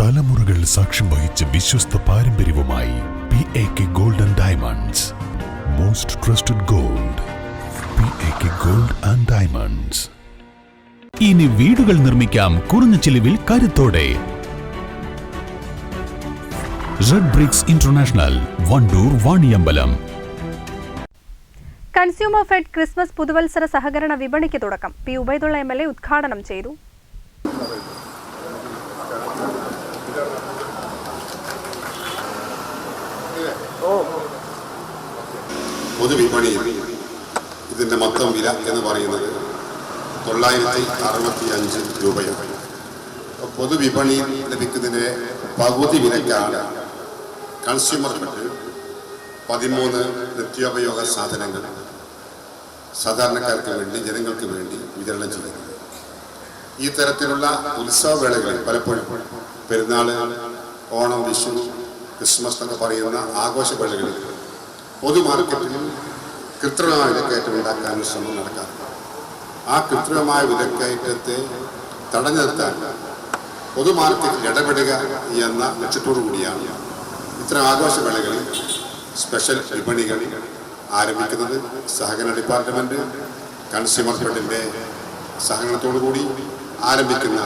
തലമുറകൾ സാക്ഷ്യം വഹിച്ച വിശ്വസ്ത പാരമ്പര്യവുമായി P A K golden diamonds most trusted gold P A K gold and diamonds ഇനി വീടുകൾ നിർമ്മിക്കാം കുറഞ്ഞ ചിലവിൽ കരുത്തോടെ. Red bricks international Wandoor Vaniyambalam consumer fed Christmas പുതുവത്സര സഹകരണ വിപണിക്ക് തുടക്കം P Ubaidulla M L A ഉദ്ഘാടനം ചെയ്തു പൊതുവിപണിയിൽ ഇതിന്റെ മൊത്തം വില എന്ന് പറയുന്നത് തൊള്ളായിരത്തി അറുപത്തി അഞ്ച് രൂപയാണ് പൊതുവിപണിയിൽ ലഭിക്കുന്നതിന്റെ പകുതി വിലയ്ക്കാണ് കൺസ്യൂമർ ഫെഡ് പതിമൂന്ന് നിത്യോപയോഗ സാധനങ്ങൾ സാധാരണക്കാർക്ക് വേണ്ടി ജനങ്ങൾക്ക് വേണ്ടി വിതരണം ചെയ്യുന്നത്. ഈ തരത്തിലുള്ള ഉത്സവവേളകളിൽ പലപ്പോഴും പെരുന്നാൾ ഓണം വിഷു ക്രിസ്മസ് എന്നൊക്കെ പറയുന്ന ആഘോഷവേളകളിൽ പൊതുമാർക്കറ്റിൽ കൃത്രിമമായ വിലക്കയറ്റം ഉണ്ടാക്കാനും ശ്രമം നടക്കാറുണ്ട്. ആ കൃത്രിമമായ വിലക്കയറ്റത്തെ തടഞ്ഞു നിർത്താൻ പൊതുമാർക്കറ്റിൽ ഇടപെടുക എന്ന ലക്ഷ്യത്തോടു കൂടിയാണ് ഇത്തരം ആഘോഷവേളകളിൽ സ്പെഷ്യൽ വിപണികൾ ആരംഭിക്കുന്നത്. സഹകരണ ഡിപ്പാർട്ട്മെന്റ് കൺസ്യൂമർ ഫെഡിന്റെ സഹകരണത്തോടു കൂടി ആരംഭിക്കുന്ന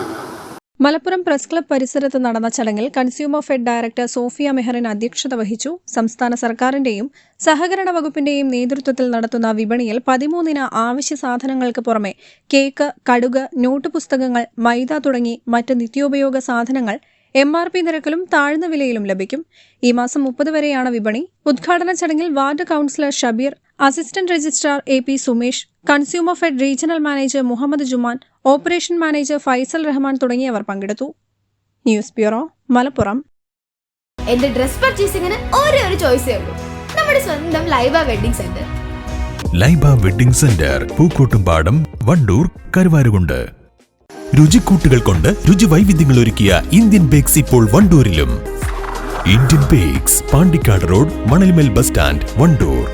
മലപ്പുറം പ്രസ് ക്ലബ് പരിസരത്ത് നടന്ന ചടങ്ങിൽ consumer fed director Sofia Meharin അധ്യക്ഷത വഹിച്ചു. സംസ്ഥാന സർക്കാരിന്റെയും സഹകരണ വകുപ്പിന്റെയും നേതൃത്വത്തിൽ നടത്തുന്ന വിപണിയിൽ പതിമൂന്നിന് ആവശ്യ സാധനങ്ങൾക്ക് പുറമെ കേക്ക് കടുക് നോട്ട് പുസ്തകങ്ങൾ മൈദ തുടങ്ങി മറ്റ് നിത്യോപയോഗ സാധനങ്ങൾ എം ആർ പി നിരക്കിലും താഴ്ന്ന വിലയിലും ലഭിക്കും. ഈ മാസം മുപ്പത് വരെയാണ് വിപണി. ഉദ്ഘാടന ചടങ്ങിൽ ward councillor Shabeer assistant registrar A P Sumesh consumer fed regional manager Muhammad Juman operation manager Faisal Rahman തുടങ്ങിയവർ പങ്കെടുത്തു. News bureau Malappuram. എന്റെ ഡ്രസ് പർച്ചേസിംഗിന് ഒരേ ഒരു ചോയ്സേ ഉള്ളൂ. നമ്മുടെ സ്വന്തം Laiba wedding centre. Laiba wedding centre Pookkottumpadam Wandoor Karuvarakundu. രുചിക്കൂട്ടുകൾ കൊണ്ട് രുചി വൈവിധ്യങ്ങൾ ഒരുക്കിയ ഇന്ത്യൻ ബേക്സ് ഇപ്പോൾ വണ്ടൂരിലും. Indian bakes Pandikkad road Manalmel bus stand Wandoor.